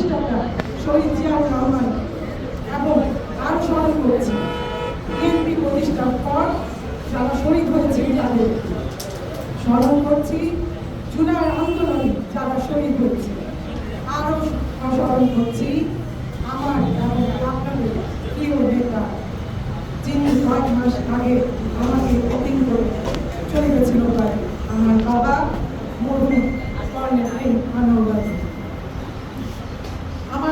প্রতিষ্ঠাতা শহীদ জিয়াউর রহমান এবং আরও স্মরণ করছি বিএনপি প্রতিষ্ঠার পর যারা শহীদ হয়েছে তাদের স্মরণ করছি, জুলাই আন্দোলনে যারা শহীদ হয়েছে আরও স্মরণ করছি আমার এবং আপনাদের প্রিয় নেতা, যিনি কয়েক মাস আগে আমাকে অতীন করে চলে গেছিল আমার বাবা